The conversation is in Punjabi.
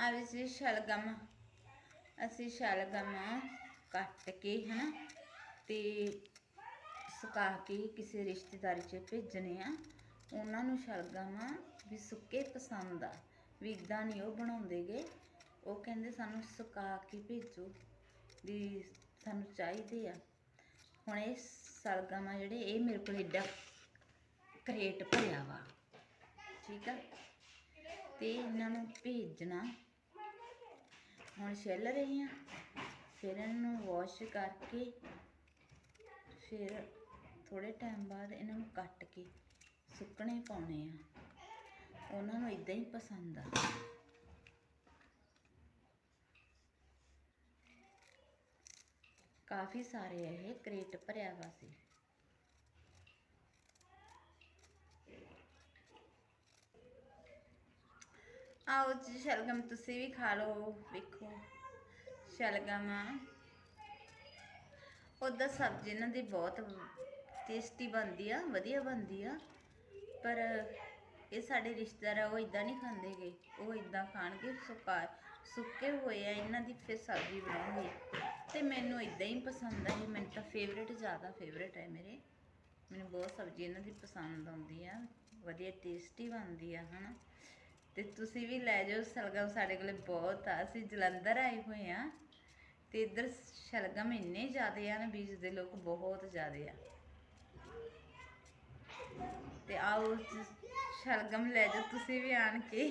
ਆ ਵੀ ਸੀ ਸ਼ਲਗਮ। ਅਸੀਂ ਸ਼ਲਗਮ ਕੱਟ ਕੇ, ਹਨਾ, ਤੇ ਸੁਕਾ ਕੇ ਕਿਸੇ ਰਿਸ਼ਤੇਦਾਰੀ 'ਚ ਭੇਜਣੇ ਆ। ਉਹਨਾਂ ਨੂੰ ਸ਼ਲਗਮ ਵੀ ਸੁੱਕੇ ਪਸੰਦ ਆ। ਵੀ ਇਦਾਂ ਨਹੀਂ ਉਹ ਬਣਾਉਂਦੇਗੇ ਉਹ ਕਹਿੰਦੇ ਸਾਨੂੰ ਸੁਕਾ ਕੇ ਭੇਜੋ, ਵੀ ਸਾਨੂੰ ਚਾਹੀਦੇ ਆ। ਹੁਣ ਇਹ ਸ਼ਲਗਮ ਆ ਜਿਹੜੇ, ਇਹ ਮੇਰੇ ਕੋਲ ਏਡਾ ਕਰੇਟ ਭਰਿਆ ਵਾ। ਠੀਕ ਆ? ਤੇ ਇਹਨਾਂ ਨੂੰ ਭੇਜਣਾ। ਹੁਣ ਛਿੱਲ ਰਹੀ ਆ, ਫਿਰ ਇਹਨਾਂ ਨੂੰ ਵਾਸ਼ ਕਰਕੇ ਫਿਰ ਥੋੜੇ ਟਾਈਮ ਬਾਅਦ ਇਹਨਾਂ ਨੂੰ ਕੱਟ ਕੇ ਸੁੱਕਣੇ ਪਾਉਣੇ ਆ। ਉਹਨਾਂ ਨੂੰ ਇਦਾਂ ਹੀ ਪਸੰਦ ਆ। ਕਾਫੀ ਸਾਰੇ ਇਹ ਕਰੇਟ ਭਰਿਆ ਵਾ ਸੀ। ਆਓ ਜੀ, ਸ਼ਲਗਮ ਤੁਸੀਂ ਵੀ ਖਾ ਲਓ, ਵੇਖੋ। ਸ਼ਲਗਮ ਉਹਦਾ ਸਬਜ਼ੀ ਇਹਨਾਂ ਦੀ ਬਹੁਤ ਟੇਸਟੀ ਬਣਦੀ ਆ, ਵਧੀਆ ਬਣਦੀ ਆ। ਪਰ ਇਹ ਸਾਡੇ ਰਿਸ਼ਤੇਦਾਰ ਆ, ਉਹ ਇਦਾਂ ਨਹੀਂ ਖਾਂਦੇਗੇ ਉਹ ਇਦਾਂ ਖਾਣਗੇ, ਸੁਕਾ ਸੁੱਕੇ ਹੋਏ ਆ, ਇਹਨਾਂ ਦੀ ਫਿਰ ਸਬਜ਼ੀ ਬਣਾਉਂਗੇ। ਤੇ ਮੈਨੂੰ ਇਦਾਂ ਹੀ ਪਸੰਦ ਆ, ਇਹ ਮੈਨੂੰ ਤਾਂ ਫੇਵਰੇਟ ਜ਼ਿਆਦਾ ਫੇਵਰੇਟ ਹੈ ਮੇਰੇ। ਮੈਨੂੰ ਬਹੁਤ ਸਬਜ਼ੀ ਇਹਨਾਂ ਦੀ ਪਸੰਦ ਆਉਂਦੀ ਆ। ਵਧੀਆ ਟੇਸਟੀ ਬਣਦੀ ਆ, ਹਨਾ। ਤੇ ਤੁਸੀਂ ਵੀ ਲੈ ਜਾਓ, ਸ਼ਲਗਮ ਸਾਡੇ ਕੋਲੇ ਬਹੁਤ ਆ। ਅਸੀਂ ਜਲੰਧਰ ਆਏ ਹੋਏ ਆ ਤੇ ਇੱਧਰ ਸ਼ਲਗਮ ਇੰਨੇ ਜ਼ਿਆਦੇ ਆ ਨਾ, ਬੀਜਦੇ ਲੋਕ ਬਹੁਤ ਜ਼ਿਆਦੇ ਆ। ਤੇ ਆਓ ਸ਼ਲਗਮ ਲੈ ਜਾਓ, ਤੁਸੀਂ ਵੀ ਆਣ ਕੇ।